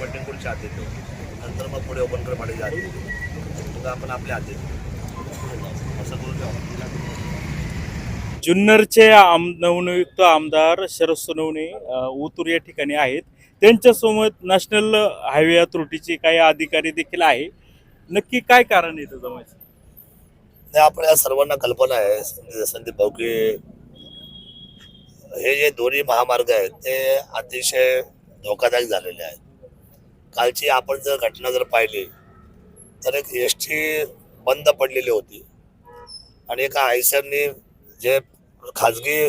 वटेंगुडच्या हाती देऊ नंतर मग पुढे ओपनकर पाटीलच्या हाती देऊ मग आपण आपल्या हाती देऊ असं करून देऊ जुन्नरचे आम नवनियुक्त आमदार शरद सोनवणे अ, ओतूर या ठिकाणी आहेत. त्यांच्यासोबत नॅशनल हायवे अथॉरिटीचे काही अधिकारी देखील आहे. नक्की काय कारण आहे त्याचं जमायचं नाही आपल्या सर्वांना कल्पना आहे संदीप संदीप भाऊ की हे जे दोन्ही महामार्ग आहेत ते अतिशय धोकादायक झालेले आहेत. कालची आपण जर घटना जर पाहिली तर एक एस टी बंद पडलेली होती. आणि एका आयसरनी जे खाजगी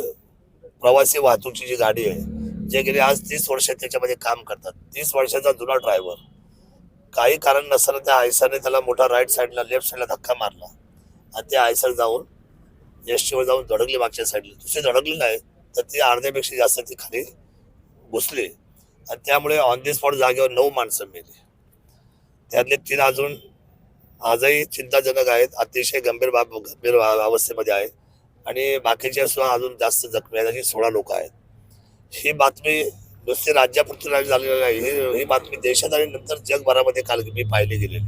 प्रवासी वाहतूकची जी गाडी आहे जे गेली आज तीस वर्ष त्याच्यामध्ये काम करतात. तीस वर्षाचा जुना ड्रायव्हर काही कारण नसताना त्या आयसरने त्याला मोठा राईट साईडला लेफ्ट साईडला धक्का मारला. आणि ते आयसर जाऊन एस टीवर जाऊन धडकली मागच्या साईडला दुसरी धडकली नाही तर ती अर्ध्यापेक्षा जास्त ती खाली घुसली. आणि त्यामुळे ऑन दी स्पॉट जागेवर नऊ माणसं मेली. त्यातले तीन अजून आजही चिंताजनक आहेत अतिशय गंभीर बाब गंभीर अवस्थेमध्ये आहे आणि बाकीचे सुद्धा अजून जास्त जखमी आहेत अशी सोळा लोक आहेत. ही बातमी नुसती राज्यापुरती नाही झालेली नाही ही ही बातमी देशात आणि नंतर जगभरामध्ये काल मी पाहिली गेलेली.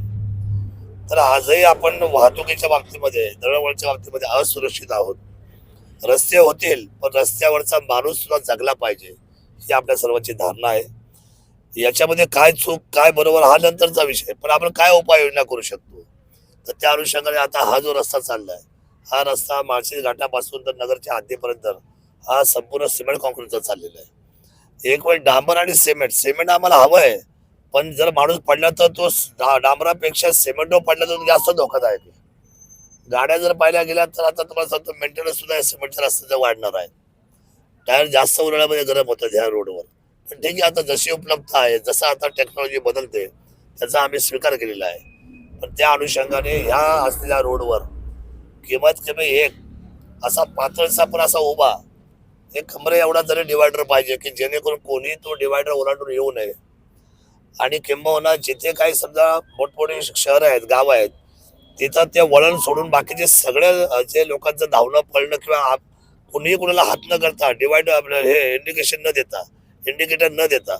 तर आजही आपण वाहतुकीच्या बाबतीमध्ये दळणवळणच्या बाबतीमध्ये असुरक्षित आहोत. रस्ते होतील पण रस्त्यावरचा माणूस सुद्धा जगला पाहिजे. ही आपल्या सर्वांची धारणा आहे. याच्यामध्ये काय चूक काय बरोबर हा नंतरचा विषय पण आपण काय उपाययोजना करू शकतो? तर त्या अनुषंगाने आता हा जो रस्ता चाललाय हा रस्ता माळशेज घाटापासून तर नगरच्या हद्दीपर्यंत हा संपूर्ण सिमेंट कॉन्क्रीटचा चाललेला आहे. एक वेळ डांबर आणि सिमेंट सिमेंट आम्हाला हवं आहे पण जर माणूस पडला तर तो डा- डांबरापेक्षा सिमेंटवर पडला तर जास्त धोकादायक आहे. गाड्या जर पाहिल्या गेल्या तर आता तुम्हाला सांगतो मेंटेनन्स सुद्धा या सिमेंटच्या रस्त्याचा वाढणार आहे. टायर जास्त उन्हाळ्यामध्ये गरम होतात ह्या रोडवर. पण ठीक आहे आता जशी उपलब्ध आहे जसं आता टेक्नॉलॉजी बदलते त्याचा आम्ही स्वीकार केलेला आहे. पण त्या अनुषंगाने ह्या असलेल्या रोडवर किंमत कमी एक असा पातळसा पण असा उभा एक कमरे एवढा तरी डिवायडर पाहिजे की जेणेकरून कोणी तो डिवायडर ओलांडून येऊ नये. आणि किंबहुना जिथे काही समजा मोठमोठे शहर आहेत गाव आहेत तिथं ते वळण सोडून बाकीचे सगळे जे लोकांचं धावणं पळणं किंवा आप- कोणीही कोणाला हात न करता आपलं हे इंडिकेशन न देता इंडिकेटर न देता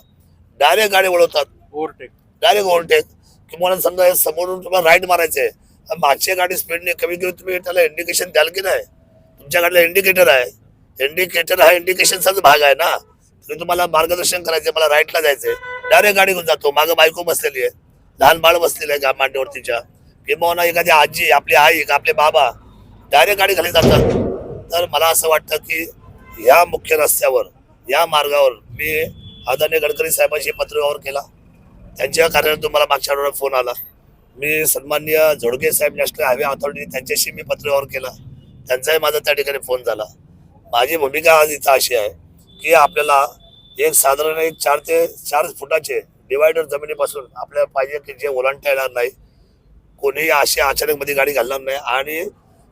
डायरेक्ट गाडी वळवतात. ओव्हरटेक डायरेक्ट ओव्हरटेक किंवा समजा समोरून तुम्हाला राईट मारायचे मागची गाडी स्पीडने कमी कमी तुम्ही त्याला इंडिकेशन द्याल की नाही? तुमच्या गाडीला इंडिकेटर आहे. इंडिकेटर हा इंडिकेशनचाच भाग आहे ना. तुम्ही तुम्हाला मार्गदर्शन करायचे मला राईटला जायचंय. डायरेक्ट गाडी घेऊन जातो. मागं बायको बसलेली आहे. लहान बाळ बसलेलं आहे गा मांडीवरतीच्या किंवा एखादी आजी आपली आई का आपले बाबा डायरेक्ट गाडी खाली जातात. तर मला असं वाटतं की या मुख्य रस्त्यावर या मार्गावर मी आदरणीय गडकरी साहेबांशी पत्रव्यवहार केला. त्यांच्या कार्यालयातून मला मागच्या आठवड्यात फोन आला. मी सन्माननीय झोडके साहेब नॅशनल हायवे अथॉरिटी त्यांच्याशी मी पत्रव्यवहार केला. त्यांचाही माझा त्या ठिकाणी फोन झाला. माझी भूमिका आज इथं अशी आहे की आपल्याला एक साधारण एक चार ते चार फुटाचे डिवायडर जमिनीपासून आपल्याला पाहिजे की जे ओलांडता येणार नाही कोणीही अशी अचानकमध्ये गाडी घालणार नाही आणि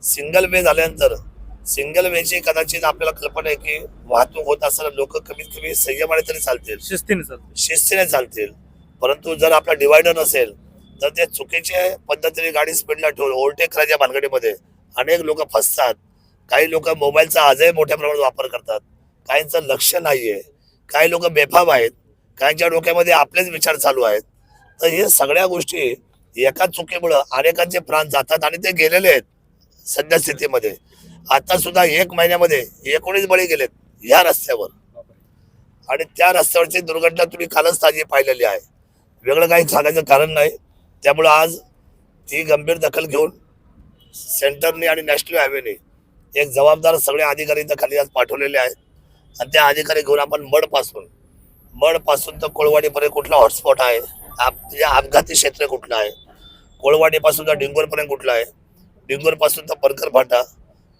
सिंगल वे झाल्यानंतर सिंगल वेची कदाचित आपल्याला कल्पना आहे की वाहतूक होत असताना लोक कमीत कमी संयमाने तरी चालतील. शिस्तीने चालते शिस्तीने चालतील. परंतु जर आपला डिवायडर नसेल तर ते चुकीचे पद्धतीने गाडी स्पीडला ठेवून ओव्हरटेक करायच्या भानगडीमध्ये. अनेक लोक फसतात. काही लोक मोबाईलचा आजही मोठ्या प्रमाणात वापर करतात. काहींचं लक्ष नाहीये. काही लोक बेफाम आहेत. काहींच्या डोक्यामध्ये आपलेच विचार चालू आहेत. तर हे सगळ्या गोष्टी एका चुकीमुळं अनेकांचे प्राण जातात आणि ते गेलेले आहेत सध्या स्थितीमध्ये. आता सुद्धा एक महिन्यामध्ये एकोणीस बळी गेलेत या रस्त्यावर. आणि त्या रस्त्यावरची दुर्घटना तुम्ही कालच ताजी पाहिलेली आहे. वेगळं काही सांगायचं कारण नाही. त्यामुळं आज ती गंभीर दखल घेऊन सेंटरने आणि नॅशनल हायवेने एक जबाबदार सगळे अधिकारी इथं खाली आज पाठवलेले आहेत. आणि त्या अधिकारी घेऊन आपण मडपासून मडपासून तर कोळवाडीपर्यंत कुठला हॉटस्पॉट आहे? आप- म्हणजे अपघाती क्षेत्र कुठलं आहे? कोळवाडीपासून तर डिंगोरपर्यंत कुठलं आहे? डिंगोरपासून तर परकर फाटा.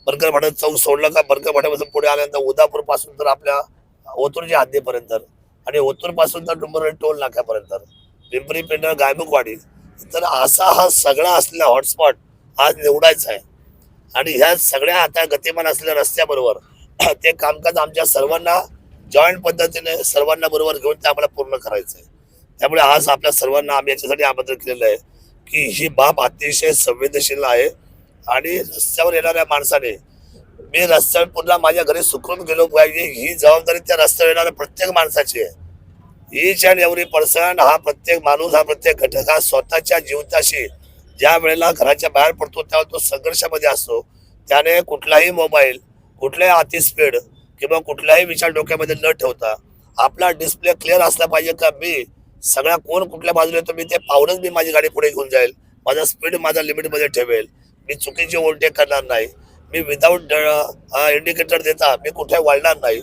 बर्गर फाटा चौक सोडलं का? बर्गर फाट्यापासून पुढे आल्यानंतर उदापूरपासून तर आपल्या ओतूरच्या हद्दीपर्यंत आणि ओतूरपासून तर डुंबर टोल नाक्यापर्यंत. पिंपरी पेंढर गायमुखवाडी. तर असा हा सगळा असलेला हॉटस्पॉट आज निवडायचा आहे. आणि ह्या सगळ्या आता गतिमान असलेल्या रस्त्याबरोबर ते कामकाज आमच्या सर्वांना जॉईंट पद्धतीने सर्वांना बरोबर घेऊन ते आम्हाला पूर्ण करायचं आहे त्यामुळे आज आपल्या सर्वांना आम्ही याच्यासाठी आमंत्रित केलेलं आहे की ही बाब अतिशय संवेदनशील आहे. आणि रस्त्यावर येणाऱ्या माणसाने मी रस्त्यावर पुन्हा माझ्या घरी सुखरूप गेलो पाहिजे ही जबाबदारी त्या रस्त्यावर येणाऱ्या प्रत्येक माणसाची आहे. ईच अँड एव्हरी पर्सन हा प्रत्येक माणूस हा प्रत्येक घटक हा स्वतःच्या जीवताशी ज्या वेळेला घराच्या बाहेर पडतो त्यावेळेला तो संघर्षामध्ये असतो. त्याने कुठलाही मोबाईल कुठल्याही अति स्पीड किंवा कुठलाही विचार डोक्यामध्ये न ठेवता आपला डिस्प्ले क्लिअर असला पाहिजे का? मी सगळ्या कोण कुठल्या बाजूला येतो मी ते पाहूनच मी माझी गाडी पुढे घेऊन जाईल. माझा स्पीड माझा लिमिटमध्ये ठेवेल. मी चुकीची ओव्हरटेक करणार नाही. मी विदाऊट इंडिकेटर देता मी कुठे वळणार नाही.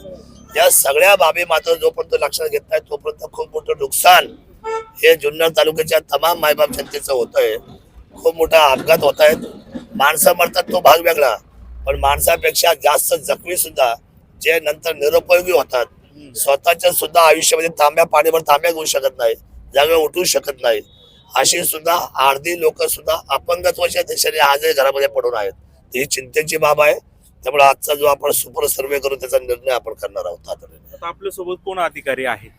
या सगळ्या बाबी मात्र जोपर्यंत लक्षात घेत नाही तोपर्यंत खूप मोठं नुकसान हे जुन्नर तालुक्याच्या तमाम मायबाप जनतेचं होत आहे खूप मोठा अपघात होत आहेत माणसं मरतात तो भाग वेगळा पण माणसापेक्षा जास्त जखमी सुद्धा जे नंतर निरुपयोगी होतात. स्वतःच्या सुद्धा आयुष्यामध्ये तांब्या पाणीभर तांब्या घेऊ शकत नाही जागा उठवू शकत नाही. अशी सुद्धा अर्धी लोक सुद्धा अपंगत्वाच्या दिशेने आजही घरामध्ये पडून आहेत. ही चिंतेची बाब आहे. त्यामुळे आजचा जो आपण सुपर सर्वे करू त्याचा निर्णय आपण करणार आहोत आपल्यासोबत कोण अधिकारी आहेत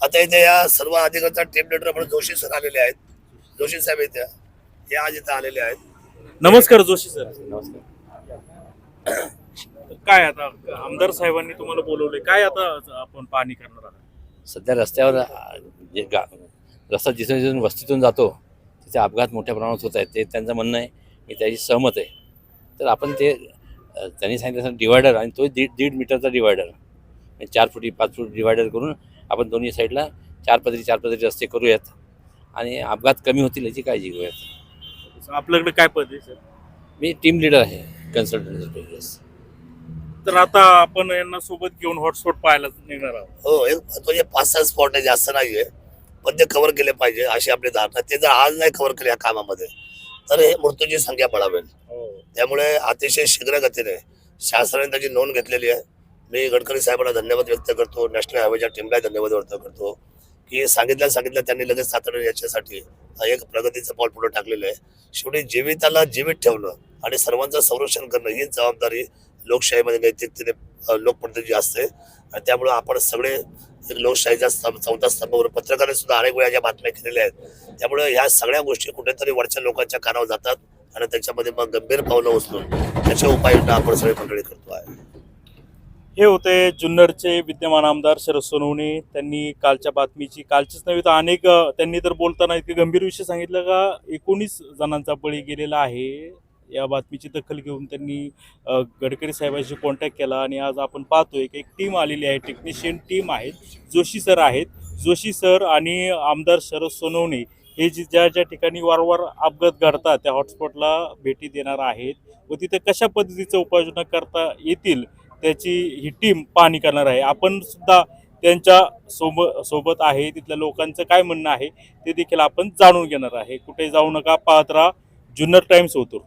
आता इथे या सर्व अधिकाऱ्यांचा टीम लिडर आपण जोशी सर आलेले आहेत. जोशी साहेब इथे हे आज इथे आलेले आहेत. नमस्कार जोशी सर नमस्कार. काय आता आमदार साहेबांनी तुम्हाला बोलवले काय आता आपण पाहणी करणार आहात? सध्या रस्त्यावर अ, जे गा रस्ता जिथून जिथून वस्तीतून जातो तिथे अपघात मोठ्या प्रमाणात होत आहेत ते त्यांचं म्हणणं आहे मी त्याची सहमत आहे. तर आपण ते त्यांनी सांगितलं डिवायडर आणि तो दीड दीड मीटरचा डिवायडर चार फुटी पाच फूट डिवायडर करून आपण दोन्ही साईडला चार पदरी चार पदरी रस्ते करूयात आणि अपघात कमी होतील याची काळजी घेऊयात. आपल्याकडे काय पद आहे सर? मी टीम लिडर आहे कन्सल्टंट तर आता आपण यांना सोबत घेऊन हॉटस्पॉट पाहायला निघणार आहोत. हो एक पाच सहा स्पॉट आहे जास्त नाहीये. पण ते कव्हर केले पाहिजे अशी आपली धारणा. ते जर आज नाही कव्हर केले या कामामध्ये तर हे मृत्यूची संख्या बळावेल त्यामुळे अतिशय शीघ्र गतीने शासनाने त्याची नोंद घेतलेली आहे. मी गडकरी साहेबांना धन्यवाद व्यक्त करतो. नॅशनल हायवेच्या टीमला धन्यवाद व्यक्त करतो. की सांगितलं सांगितलं त्यांनी लगेच तातडीने याच्यासाठी एक प्रगतीचं पाऊल पुढे टाकलेलं आहे. शेवटी जीविताला जीवित ठेवणं आणि सर्वांचं संरक्षण करणं ही जबाबदारी लोकशाहीमध्ये नैतिकतेने लोकप्रतिनिधी असते. आणि त्यामुळे आपण सगळे लोकशाहीच्या स्तंभ चौथा स्तंभावर पत्रकारांनी सुद्धा अनेक वेळा ज्या बातम्या केलेल्या आहेत त्यामुळे ह्या सगळ्या गोष्टी कुठेतरी वरच्या लोकांच्या कानावर जातात आणि त्याच्यामध्ये मग गंभीर पावलं उचलून त्याच्या उपाययोजना आपण सगळी मंडळी करतो आहे. हे होते जुन्नरचे विद्यमान आमदार शरद सोनवणे. त्यांनी कालच्या बातमीची कालचीच नव्हे तर अनेक त्यांनी तर बोलताना इतके गंभीर विषय सांगितलं का एकोणीस जणांचा बळी गेलेला आहे. या बातमीची दखल घेऊन त्यांनी गडकरी साहेबांशी कॉन्टॅक्ट केला आणि आज आपण पाहतोय की एक टीम आलेली आहे टेक्निशियन टीम आहेत जोशी सर आहेत. जोशी सर आणि आमदार शरद सोनवणे हे जी ज्या ज्या ठिकाणी वारंवार अपघात घडतात त्या हॉटस्पॉटला भेटी देणार आहेत व तिथे कशा पद्धतीचं उपाययोजना करता येतील त्याची ही टीम पाहणी करणार आहे. आपण सुद्धा त्यांच्यासोबत सोबत आहे तिथल्या लोकांचं काय म्हणणं आहे ते देखील आपण जाणून घेणार आहे. कुठे जाऊ नका पाहत राहा. जुन्नर टाइम्स होतो